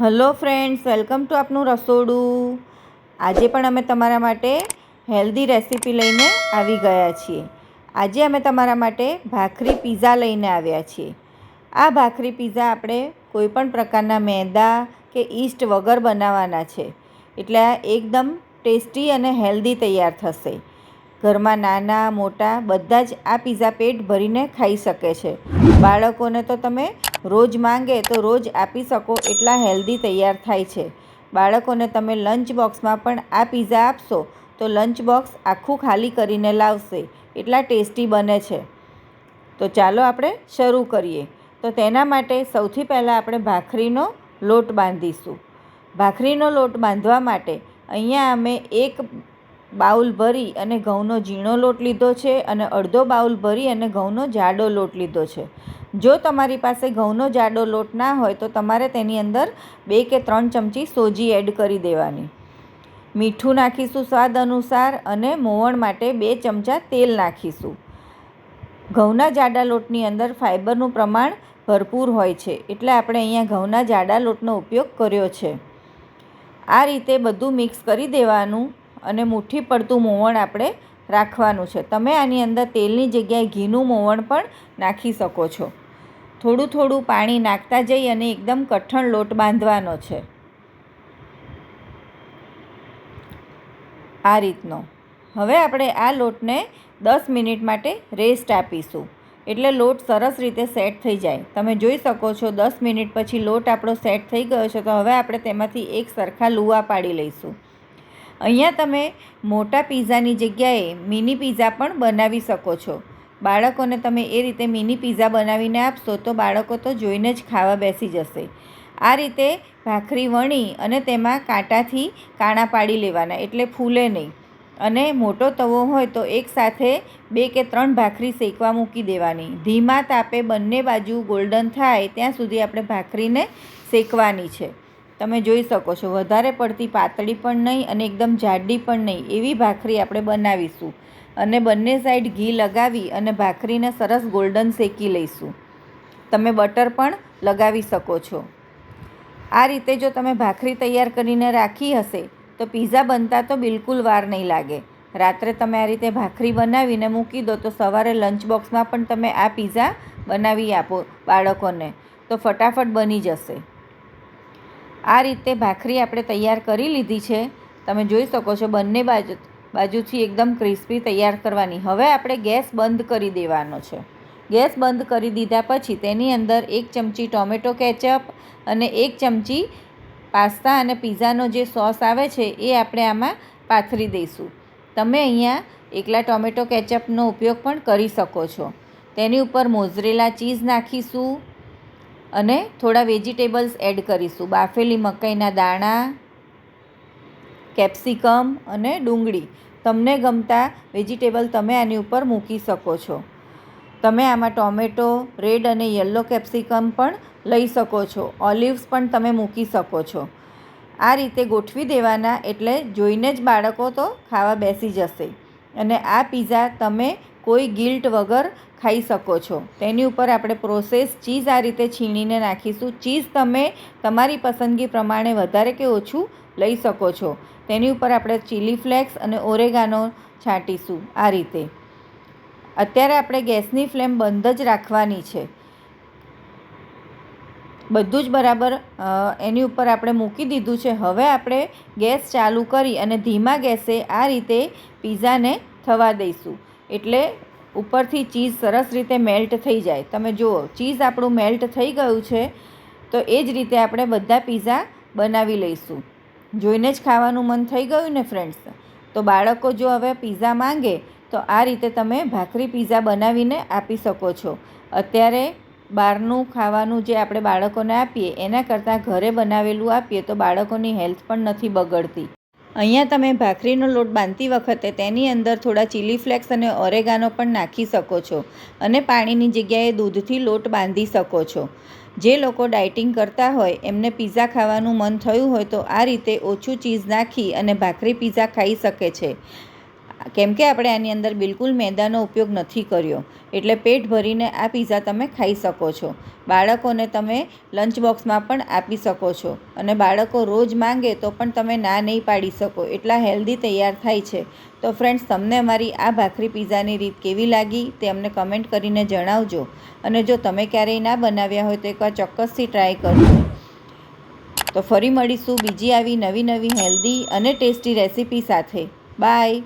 Hello friends, welcome to આપનું રસોડું. આજે પણ અમે તમારા માટે હેલ્ધી રેસીપી લઈને આવી ગયા છીએ. આજે અમે તમારા માટે ભાખરી પીઝા લઈને આવ્યા છીએ. આ ભાખરી પીઝા આપણે કોઈપણ પ્રકારના મેંદા કે ઈસ્ટ વગર બનાવવાના છે. એટલે આ એકદમ ટેસ્ટી અને હેલ્ધી તૈયાર થશે. ઘરમાં નાના, મોટા બધા જ આ પીઝા પેટ ભરીને ખાઈ શકે છે. બાળકોને તો તમે રોજ માંગે તો રોજ આપી શકો એટલા હેલ્ધી તૈયાર થાય છે. બાળકોને તમે લંચ બોક્સમાં પણ આ પીઝા આપશો તો લંચ બોક્સ આખું ખાલી કરીને લાવશે. એટલા ટેસ્ટી બને છે. તો ચાલો આપણે શરૂ કરીએ. તો તેના માટે સૌથી પહેલાં આપણે ભાખરીનો લોટ બાંધીશું. ભાખરીનો લોટ બાંધવા માટે અહીંયા અમે એક બાઉલ ભરી અને ઘઉંનો ઝીણો લોટ લીધો છે અને અડધો બાઉલ ભરી અને ઘઉંનો જાડો લોટ લીધો છે. જો તમારી પાસે ઘઉંનો જાડો લોટ ના હોય તો તમારે તેની અંદર બે કે ત્રણ ચમચી સોજી એડ કરી દેવાની. મીઠું નાખીશું સ્વાદ અનુસાર અને મોવણ માટે બે ચમચા તેલ નાખીશું. ઘઉંના જાડા લોટની અંદર ફાઇબરનું પ્રમાણ ભરપૂર હોય છે એટલે આપણે અહીંયા ઘઉંના જાડા લોટનો ઉપયોગ કર્યો છે. આ રીતે બધું મિક્સ કરી દેવાનું અને મુઠ્ઠી પડતું મોવણ આપણે રાખવાનું છે. તમે આની અંદર તેલની જગ્યાએ ઘીનું મોવણ પણ નાખી શકો છો. થોડું થોડું પાણી નાખતા જઈ અને એકદમ કઠણ લોટ બાંધવાનો છે. આ રીતનો. હવે આપણે આ લોટને દસ મિનિટ માટે રેસ્ટ આપીશું. એટલે લોટ સરસ રીતે સેટ થઈ જાય. તમે જોઈ શકો છો દસ મિનિટ પછી લોટ આપણો સેટ થઈ ગયો છે. તો હવે આપણે તેમાંથી એક સરખા લુવા પાડી લઈશું. અહીંયા તમે મોટા પીઝાની જગ્યાએ મિની પીઝા પણ બનાવી શકો છો. બાળકોને તમે એ રીતે મિની પીઝા બનાવીને આપશો તો બાળકો તો જોઈને જ ખાવા બેસી જશે. આ રીતે ભાખરી, વણી અને તેમાં કાંટાથી કાણા પાડી લેવાના એટલે ફૂલે નહીં. અને મોટો તવો હોય તો એકસાથે બે કે ત્રણ ભાખરી શેકવા મૂકી દેવાની. ધીમા તાપે બંને બાજુ ગોલ્ડન થાય ત્યાં સુધી આપણે ભાખરીને શેકવાની છે. તમે જોઈ શકો છો. વધારે પડતી પાતળી પણ નહીં અને એકદમ જાડી પણ નહીં. એવી ભાખરી આપણે બનાવીશું અને બંને સાઈડ ઘી લગાવી અને ભાખરીને સરસ ગોલ્ડન શેકી લઈશું. તમે બટર પણ લગાવી શકો છો. આ રીતે જો તમે ભાખરી તૈયાર કરીને રાખી હશે, તો પીઝા બનતા તો બિલકુલ વાર નહીં લાગે. રાત્રે તમે આ રીતે ભાખરી બનાવીને મૂકી દો, તો સવારે લંચ બોક્સમાં પણ તમે આ પીઝા બનાવી આપો બાળકોને. તો ફટાફટ બની જશે. આ રીતે ભાખરી આપણે તૈયાર કરી લીધી છે. તમે જોઈ શકો છો બંને બાજુ, બાજુથી એકદમ ક્રિસ્પી તૈયાર કરવાની. હવે આપણે ગેસ બંધ કરી દેવાનો છે. ગેસ બંધ કરી દીધા પછી તેની અંદર એક ચમચી ટોમેટો કેચઅપ અને એક ચમચી પાસ્તા અને પીઝાનો જે સોસ આવે છે એ આપણે આમાં પાથરી દઈશું. તમે અહીંયા એકલા ટોમેટો કેચઅપનો ઉપયોગ પણ કરી શકો છો. તેની ઉપર મોઝરેલા ચીઝ નાખીશું. અને થોડા વેજીટેબલ્સ એડ કરીશું. બાફેલી મકાઈના દાણા, કેપ્સિકમ અને ડુંગળી. તમને ગમતા વેજીટેબલ તમે આની ઉપર મૂકી શકો છો. તમે આમાં ટોમેટો, રેડ અને યલો કેપ્સિકમ પણ લઈ શકો છો. ઓલિવ્સ પણ તમે મૂકી શકો છો. આ રીતે ગોઠવી દેવાના એટલે જોઈને જ બાળકો તો ખાવા બેસી જશે. અને આ પીઝા તમે કોઈ ગિલ્ટ વગર ખાઈ શકો છો. તેની ઉપર આપણે પ્રોસેસ ચીઝ આ રીતે છીણીને નાખીશું. ચીઝ તમે તમારી પસંદગી પ્રમાણે વધારે કે ઓછું લઈ શકો છો. તેની ઉપર આપણે ચીલી ફ્લેક્સ અને ઓરેગાનો છાંટીશું આ રીતે. અત્યારે આપણે ગેસની ફ્લેમ બંધ જ રાખવાની છે. બધું જ બરાબર એની ઉપર આપણે મૂકી દીધું છે. હવે આપણે ગેસ ચાલુ કરી અને ધીમા ગેસે આ રીતે પીઝાને થવા દઈશું. એટલે ઉપરથી ચીઝ સરસ રીતે મેલ્ટ થઈ જાય. તમે જુઓ, ચીઝ આપણું મેલ્ટ થઈ ગયું છે, તો એ જ રીતે આપણે બધા પીઝા બનાવી લઈશું. જોઈને જ ખાવાનું મન થઈ ગયું ને ફ્રેન્ડ્સ તો બાળકો જો હવે પીઝા માંગે, તો આ રીતે તમે ભાખરી પીઝા બનાવીને આપી શકો છો. અત્યારે બહારનું ખાવાનું જે આપણે બાળકોને આપીએ, એના કરતાં ઘરે બનાવેલું આપીએ, તો બાળકોની હેલ્થ પણ નથી બગડતી. અહીંયા તમે ભાખરીનો લોટ બાંધતી વખતે તેની અંદર થોડા ચીલી ફ્લેક્સ અને ઓરેગાનો પણ નાખી શકો છો અને પાણીની જગ્યાએ દૂધથી લોટ બાંધી શકો છો. જે લોકો ડાયટિંગ કરતા હોય, એમને પીઝા ખાવાનું મન થયું હોય તો આ રીતે ઓછું ચીઝ નાખી અને ભાખરી પીઝા ખાઈ શકે છે. કેમ કે આપણે આની અંદર બિલકુલ મેદાનો ઉપયોગ નથી કર્યો. એટલે પેટ ભરીને આ પીઝા તમે ખાઈ શકો છો. બાળકોને તમે લંચ બોક્સમાં પણ આપી શકો છો. અને બાળકો રોજ માંગે તો પણ તમે ના નહીં પાડી શકો. એટલા હેલ્ધી તૈયાર થાય છે. તો ફ્રેન્ડ્સ તમને અમારી આ ભાખરી પીઝાની રીત કેવી લાગી તે અમને કમેન્ટ કરીને જણાવજો. અને જો તમે ક્યારેય ના બનાવ્યા હોય તો એકવાર ચોક્કસથી ટ્રાય કરજો. તો ફરી મળીશું બીજી આવી નવી નવી હેલ્ધી અને ટેસ્ટી રેસીપી સાથે. બાય